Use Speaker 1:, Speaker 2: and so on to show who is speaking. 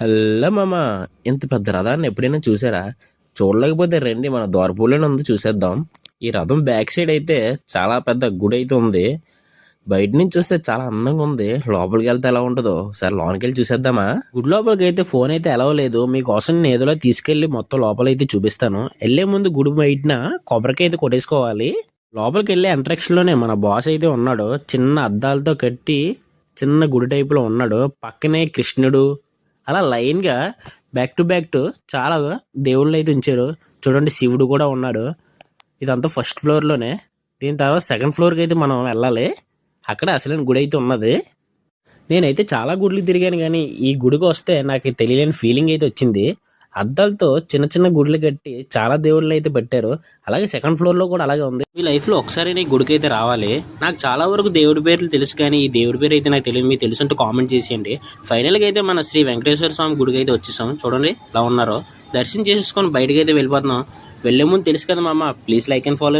Speaker 1: Hello మామ ఇంత పెద్ద రథాన్ని ఎప్పుడైనా చూసారా? చూడలేకపోతే రండి మన ద్వారపూలోనే ఉంది చూసేద్దాం. ఈ రథం బ్యాక్ సైడ్ అయితే చాలా పెద్ద గుడి అయితే ఉంది. బయట నుంచి చూస్తే చాలా అందంగా ఉంది. లోపలికి వెళ్తే ఎలా ఉంటుందో సరే లోనికి వెళ్ళి చూసేద్దామా? గుడి లోపలికి అయితే ఫోన్ అయితే ఎలా లేదు. మీకోసం నేను ఏదోలా తీసుకెళ్ళి మొత్తం లోపల అయితే చూపిస్తాను. వెళ్ళే ముందు గుడి బయటన కొబ్బరికాయ అయితే కొట్టేసుకోవాలి. లోపలికి వెళ్ళే ఎంట్రక్స్లోనే మన బాస్ అయితే ఉన్నాడు. చిన్న అద్దాలతో కట్టి చిన్న గుడి టైపులో ఉన్నాడు. పక్కనే కృష్ణుడు అలా లైన్గా బ్యాక్ టు బ్యాక్ టు చాలా దేవుళ్ళు అయితే ఉంచారు. చూడండి శివుడు కూడా ఉన్నాడు. ఇదంతా ఫస్ట్ ఫ్లోర్లోనే. దీని తర్వాత సెకండ్ ఫ్లోర్కి అయితే మనం వెళ్ళాలి. అక్కడ అసలైన గుడి అయితే ఉన్నది. నేనైతే చాలా గుడులు తిరిగాను కానీ ఈ గుడికి వస్తే నాకు తెలియని ఫీలింగ్ అయితే వచ్చింది. అద్దాలతో చిన్న చిన్న గుడులు కట్టి చాలా దేవుళ్ళు అయితే పెట్టారు. అలాగే సెకండ్ ఫ్లోర్లో కూడా అలాగే ఉంది. మీ లైఫ్లో ఒకసారి నీ గుడికి అయితే రావాలి. నాకు చాలా వరకు దేవుడి పేర్లు తెలుసు కానీ ఈ దేవుడి పేరు అయితే నాకు తెలియదు మీకు తెలుసుంటే కామెంట్ చేసేయండి. ఫైనల్గా అయితే మన శ్రీ వెంకటేశ్వర స్వామి గుడికి అయితే వచ్చేసాం. చూడండి ఎలా ఉన్నారో. దర్శనం చేసేసుకొని బయటకి అయితే వెళ్ళిపోతున్నాం. వెళ్ళే ముందు తెలుసు కదా మామ ప్లీజ్ లైక్ అండ్ ఫాలో